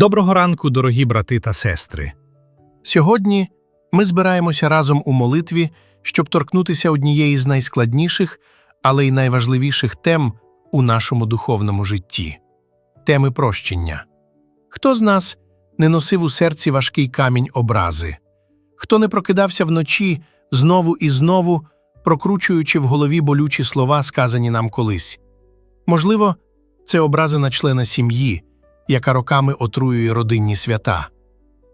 Доброго ранку, дорогі брати та сестри. Сьогодні ми збираємося разом у молитві, щоб торкнутися однієї з найскладніших, але й найважливіших тем у нашому духовному житті теми прощення. Хто з нас не носив у серці важкий камінь образи? Хто не прокидався вночі знову і знову, прокручуючи в голові болючі слова, сказані нам колись? Можливо, це образи на члена сім'ї, яка роками отруює родинні свята,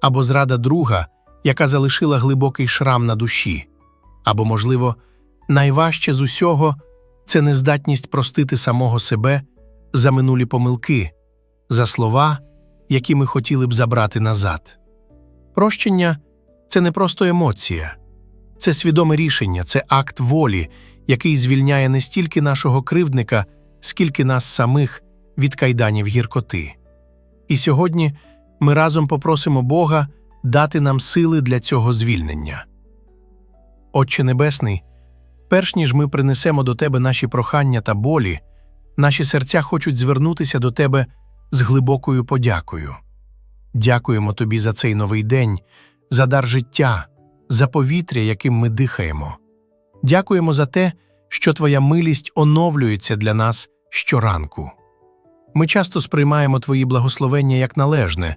або зрада друга, яка залишила глибокий шрам на душі, або, можливо, найважче з усього це нездатність простити самого себе за минулі помилки, за слова, які ми хотіли б забрати назад. Прощення це не просто емоція, це свідоме рішення, це акт волі, який звільняє не стільки нашого кривдника, скільки нас самих від кайданів гіркоти. І сьогодні ми разом попросимо Бога дати нам сили для цього звільнення. Отче Небесний, перш ніж ми принесемо до Тебе наші прохання та болі, наші серця хочуть звернутися до Тебе з глибокою подякою. Дякуємо Тобі за цей новий день, за дар життя, за повітря, яким ми дихаємо. Дякуємо за те, що Твоя милість оновлюється для нас щоранку. Ми часто сприймаємо Твої благословення як належне,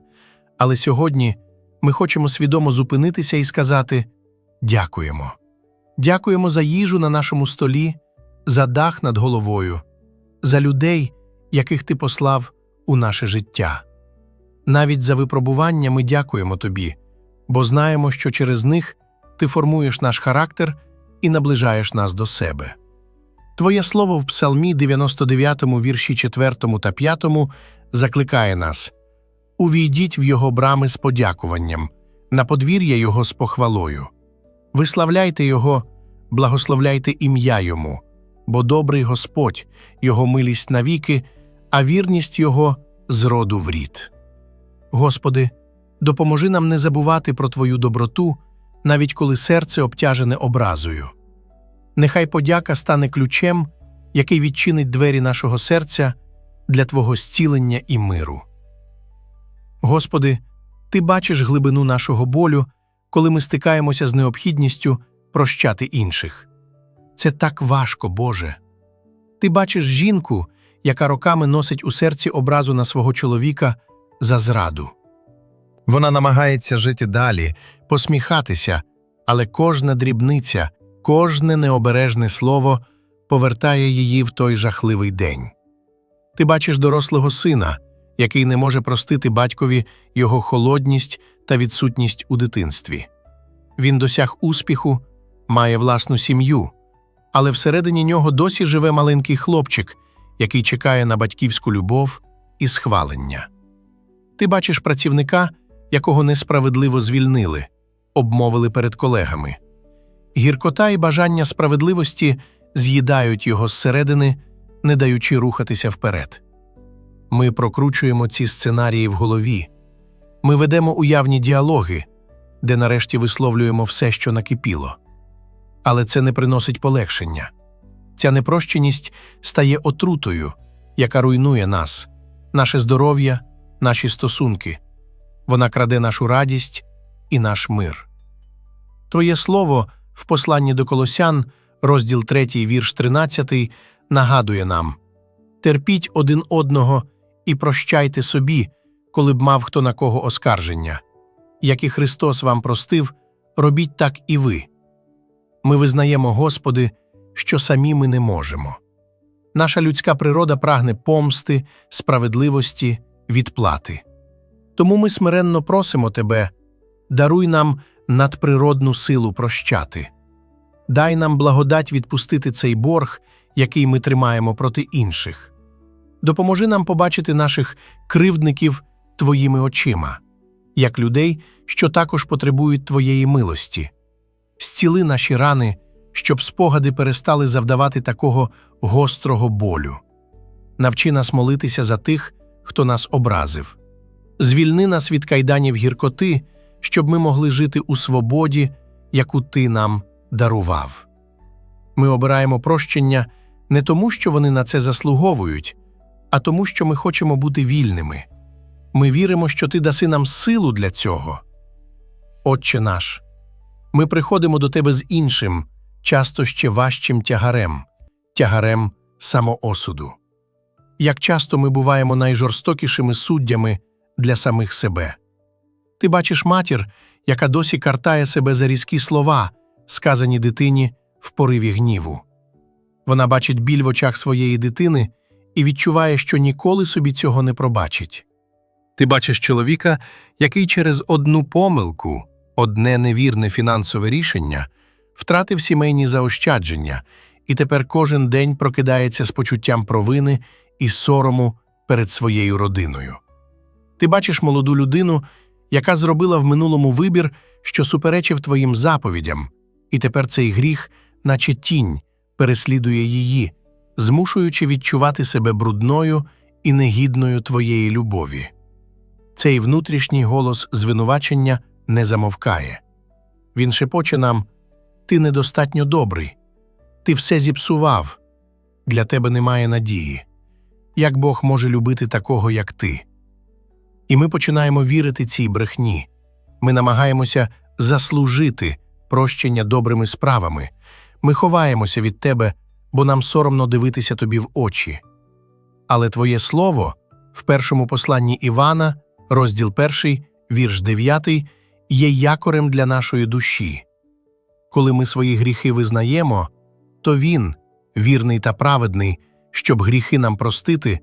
але сьогодні ми хочемо свідомо зупинитися і сказати дякуємо. Дякуємо за їжу на нашому столі, за дах над головою, за людей, яких Ти послав у наше життя. Навіть за випробування ми дякуємо Тобі, бо знаємо, що через них Ти формуєш наш характер і наближаєш нас до себе. Твоє слово в Псалмі 99, вірші 4 та 5 закликає нас Увійдіть в його брами з подякуванням, на подвір'я його з похвалою. Виславляйте його, благословляйте ім'я йому, бо добрий Господь, його милість навіки, а вірність його з роду в рід. Господи, допоможи нам не забувати про Твою доброту, навіть коли серце обтяжене образою. Нехай подяка стане ключем, який відчинить двері нашого серця для Твого зцілення і миру. Господи, Ти бачиш глибину нашого болю, коли ми стикаємося з необхідністю прощати інших. Це так важко, Боже. Ти бачиш жінку, яка роками носить у серці образу на свого чоловіка за зраду. Вона намагається жити далі, посміхатися, але кожна дрібниця, кожне необережне слово повертає її в той жахливий день. Ти бачиш дорослого сина, який не може простити батькові його холодність та відсутність у дитинстві. Він досяг успіху, має власну сім'ю, але всередині нього досі живе маленький хлопчик, який чекає на батьківську любов і схвалення. Ти бачиш працівника, якого несправедливо звільнили, обмовили перед колегами. Гіркота і бажання справедливості з'їдають його зсередини, не даючи рухатися вперед. Ми прокручуємо ці сценарії в голові, ми ведемо уявні діалоги, де нарешті висловлюємо все, що накипіло. Але це не приносить полегшення. Ця непрощеність стає отрутою, яка руйнує нас, наше здоров'я, наші стосунки. Вона краде нашу радість і наш мир. Твоє слово в посланні до Колосян, розділ 3, вірш 13, нагадує нам терпіть один одного і прощайте собі, коли б мав хто на кого оскарження. Як і Христос вам простив, робіть так і ви. Ми визнаємо, Господи, що самі ми не можемо. Наша людська природа прагне помсти, справедливості, відплати. Тому ми смиренно просимо Тебе, даруй нам надприродну силу прощати. Дай нам благодать відпустити цей борг, який ми тримаємо проти інших. Допоможи нам побачити наших кривдників Твоїми очима, як людей, що також потребують Твоєї милості. Зціли наші рани, щоб спогади перестали завдавати такого гострого болю. Навчи нас молитися за тих, хто нас образив. Звільни нас від кайданів гіркоти, щоб ми могли жити у свободі, яку Ти нам дарував. Ми обираємо прощення не тому, що вони на це заслуговують, а тому, що ми хочемо бути вільними. Ми віримо, що ти даси нам силу для цього. Отче наш, ми приходимо до тебе з іншим, часто ще важчим тягарем, тягарем самоосуду. Як часто ми буваємо найжорстокішими суддями для самих себе. Ти бачиш матір, яка досі картає себе за різкі слова, сказані дитині в пориві гніву. Вона бачить біль в очах своєї дитини і відчуває, що ніколи собі цього не пробачить. Ти бачиш чоловіка, який через одну помилку, одне невірне фінансове рішення втратив сімейні заощадження і тепер кожен день прокидається з почуттям провини і сорому перед своєю родиною. Ти бачиш молоду людину, яка зробила в минулому вибір, що суперечив твоїм заповідям, і тепер цей гріх, наче тінь, переслідує її, змушуючи відчувати себе брудною і негідною твоєї любові. Цей внутрішній голос звинувачення не замовкає. Він шепоче нам ти недостатньо добрий, ти все зіпсував, для тебе немає надії. Як Бог може любити такого, як ти? І ми починаємо вірити цій брехні. Ми намагаємося заслужити прощення добрими справами. Ми ховаємося від тебе, бо нам соромно дивитися тобі в очі. Але Твоє слово в першому посланні Івана, розділ 1, вірш 9, є якорем для нашої душі. Коли ми свої гріхи визнаємо, то Він, вірний та праведний, щоб гріхи нам простити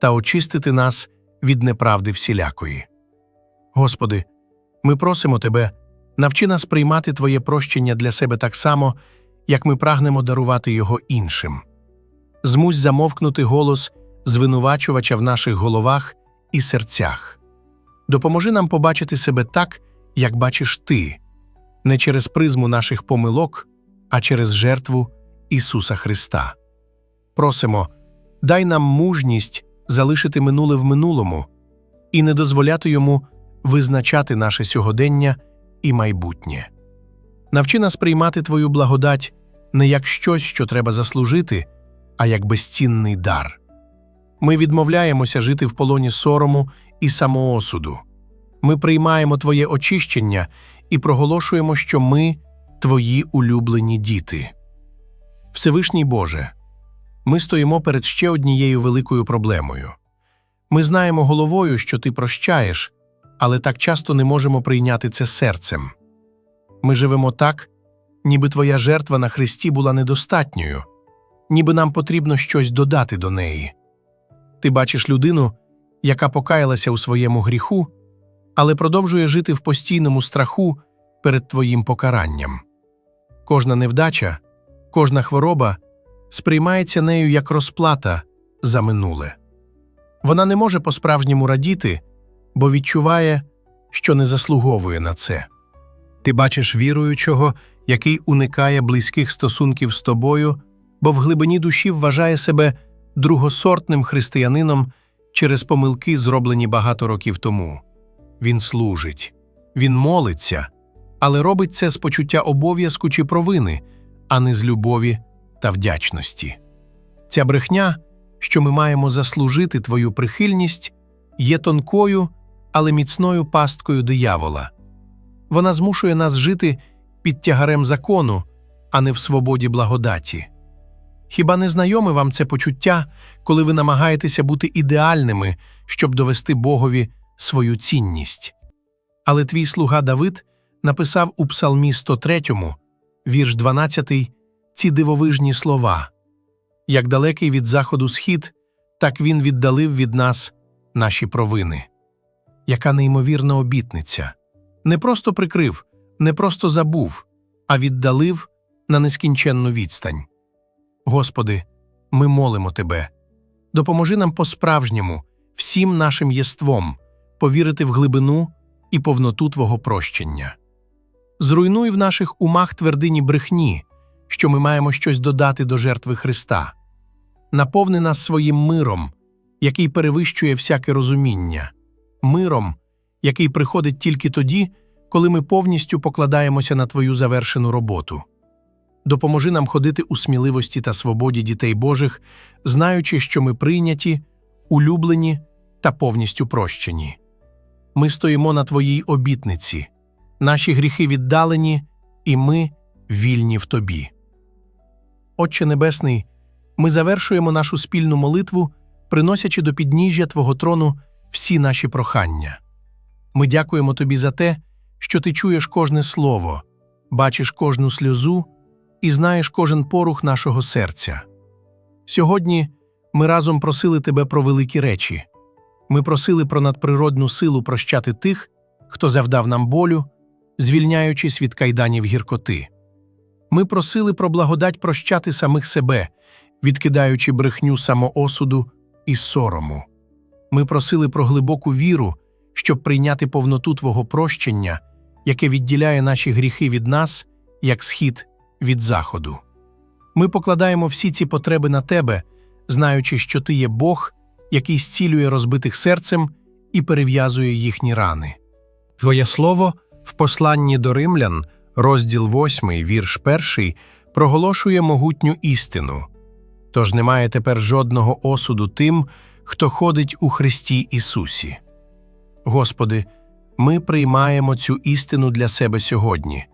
та очистити нас від неправди всілякої. Господи, ми просимо Тебе, навчи нас приймати Твоє прощення для себе так само, як ми прагнемо дарувати його іншим. Змусь замовкнути голос звинувачувача в наших головах і серцях. Допоможи нам побачити себе так, як бачиш Ти, не через призму наших помилок, а через жертву Ісуса Христа. Просимо, дай нам мужність залишити минуле в минулому і не дозволяти йому визначати наше сьогодення і майбутнє. Навчи нас приймати Твою благодать не як щось, що треба заслужити, а як безцінний дар. Ми відмовляємося жити в полоні сорому і самоосуду. Ми приймаємо Твоє очищення і проголошуємо, що ми Твої улюблені діти. Всевишній Боже, ми стоїмо перед ще однією великою проблемою. Ми знаємо головою, що Ти прощаєш, але так часто не можемо прийняти це серцем. Ми живемо так, ніби Твоя жертва на Христі була недостатньою, ніби нам потрібно щось додати до неї. Ти бачиш людину, яка покаялася у своєму гріху, але продовжує жити в постійному страху перед Твоїм покаранням. Кожна невдача, кожна хвороба сприймається нею як розплата за минуле. Вона не може по-справжньому радіти, бо відчуває, що не заслуговує на це. Ти бачиш віруючого, який уникає близьких стосунків з тобою, бо в глибині душі вважає себе другосортним християнином через помилки, зроблені багато років тому. Він служить, він молиться, але робить це з почуття обов'язку чи провини, а не з любові та вдячності. Ця брехня, що ми маємо заслужити твою прихильність, є тонкою, але міцною пасткою диявола. Вона змушує нас жити під тягарем закону, а не в свободі благодаті. Хіба не знайоме вам це почуття, коли ви намагаєтеся бути ідеальними, щоб довести Богові свою цінність? Але твій слуга Давид написав у Псалмі 103, вірш 12, ці дивовижні слова як далекий від заходу схід, так він віддалив від нас наші провини. Яка неймовірна обітниця! Не просто прикрив, не просто забув, а віддалив на нескінченну відстань. Господи, ми молимо Тебе, допоможи нам по-справжньому, всім нашим єством повірити в глибину і повноту Твого прощення. Зруйнуй в наших умах твердині брехні, що ми маємо щось додати до жертви Христа. Наповни нас своїм миром, який перевищує всяке розуміння, миром, який приходить тільки тоді, коли ми повністю покладаємося на Твою завершену роботу. Допоможи нам ходити у сміливості та свободі дітей Божих, знаючи, що ми прийняті, улюблені та повністю прощені. Ми стоїмо на Твоїй обітниці. Наші гріхи віддалені, і ми вільні в Тобі. Отче Небесний, ми завершуємо нашу спільну молитву, приносячи до підніжжя Твого трону всі наші прохання. Ми дякуємо Тобі за те, що Ти чуєш кожне слово, бачиш кожну сльозу і знаєш кожен порух нашого серця. Сьогодні ми разом просили Тебе про великі речі. Ми просили про надприродну силу прощати тих, хто завдав нам болю, звільняючись від кайданів гіркоти. Ми просили про благодать прощати самих себе, відкидаючи брехню самоосуду і сорому. Ми просили про глибоку віру, щоб прийняти повноту Твого прощення, яке відділяє наші гріхи від нас, як схід від заходу. Ми покладаємо всі ці потреби на Тебе, знаючи, що Ти є Бог, який зцілює розбитих серцем і перев'язує їхні рани. Твоє слово в посланні до римлян, розділ 8, вірш 1, проголошує могутню істину. Тож немає тепер жодного осуду тим, хто ходить у Христі Ісусі. Господи, ми приймаємо цю істину для себе сьогодні.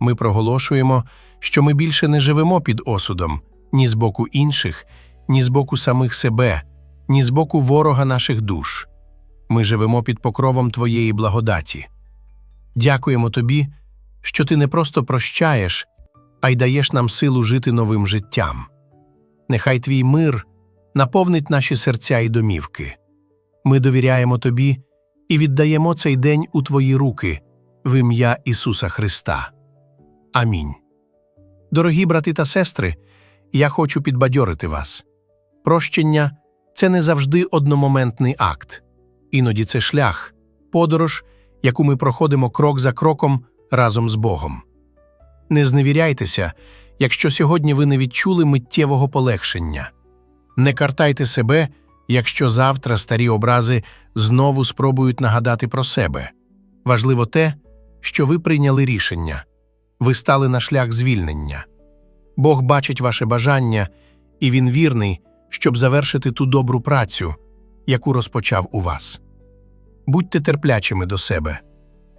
Ми проголошуємо, що ми більше не живемо під осудом ні з боку інших, ні з боку самих себе, ні з боку ворога наших душ. Ми живемо під покровом Твоєї благодаті. Дякуємо Тобі, що Ти не просто прощаєш, а й даєш нам силу жити новим життям. Нехай Твій мир наповнить наші серця і домівки. Ми довіряємо Тобі і віддаємо цей день у Твої руки в ім'я Ісуса Христа. Амінь. Дорогі брати та сестри, я хочу підбадьорити вас. Прощення це не завжди одномоментний акт, іноді це шлях, подорож, яку ми проходимо крок за кроком разом з Богом. Не зневіряйтеся, якщо сьогодні ви не відчули миттєвого полегшення. Не картайте себе, якщо завтра старі образи знову спробують нагадати про себе. Важливо те, що ви прийняли рішення, ви стали на шлях звільнення. Бог бачить ваше бажання, і Він вірний, щоб завершити ту добру працю, яку розпочав у вас. Будьте терплячими до себе.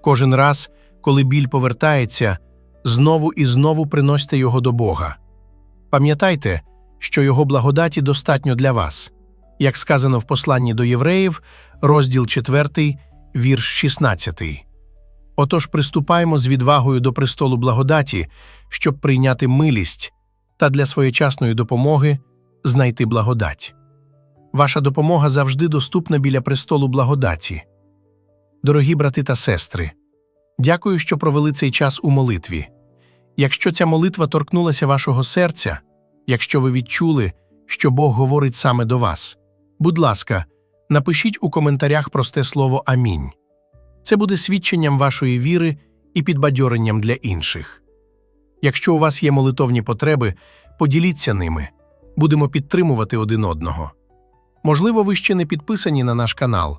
Кожен раз, коли біль повертається, знову і знову приносьте його до Бога. Пам'ятайте, що Його благодаті достатньо для вас, як сказано в посланні до євреїв, розділ 4, вірш 16. Отож приступаємо з відвагою до престолу благодаті, щоб прийняти милість та для своєчасної допомоги знайти благодать. Ваша допомога завжди доступна біля престолу благодаті. Дорогі брати та сестри, дякую, що провели цей час у молитві. Якщо ця молитва торкнулася вашого серця, якщо ви відчули, що Бог говорить саме до вас, будь ласка, напишіть у коментарях просте слово Амінь. Це буде свідченням вашої віри і підбадьоренням для інших. Якщо у вас є молитовні потреби, поділіться ними, будемо підтримувати один одного. Можливо, ви ще не підписані на наш канал.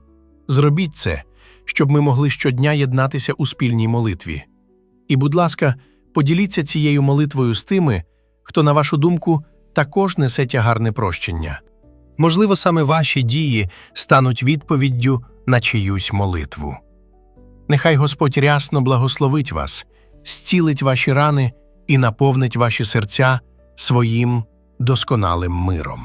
Зробіть це, щоб ми могли щодня єднатися у спільній молитві. І, будь ласка, поділіться цією молитвою з тими, хто, на вашу думку, також несе тягарне прощення. Можливо, саме ваші дії стануть відповіддю на чиюсь молитву. Нехай Господь рясно благословить вас, зцілить ваші рани і наповнить ваші серця своїм досконалим миром.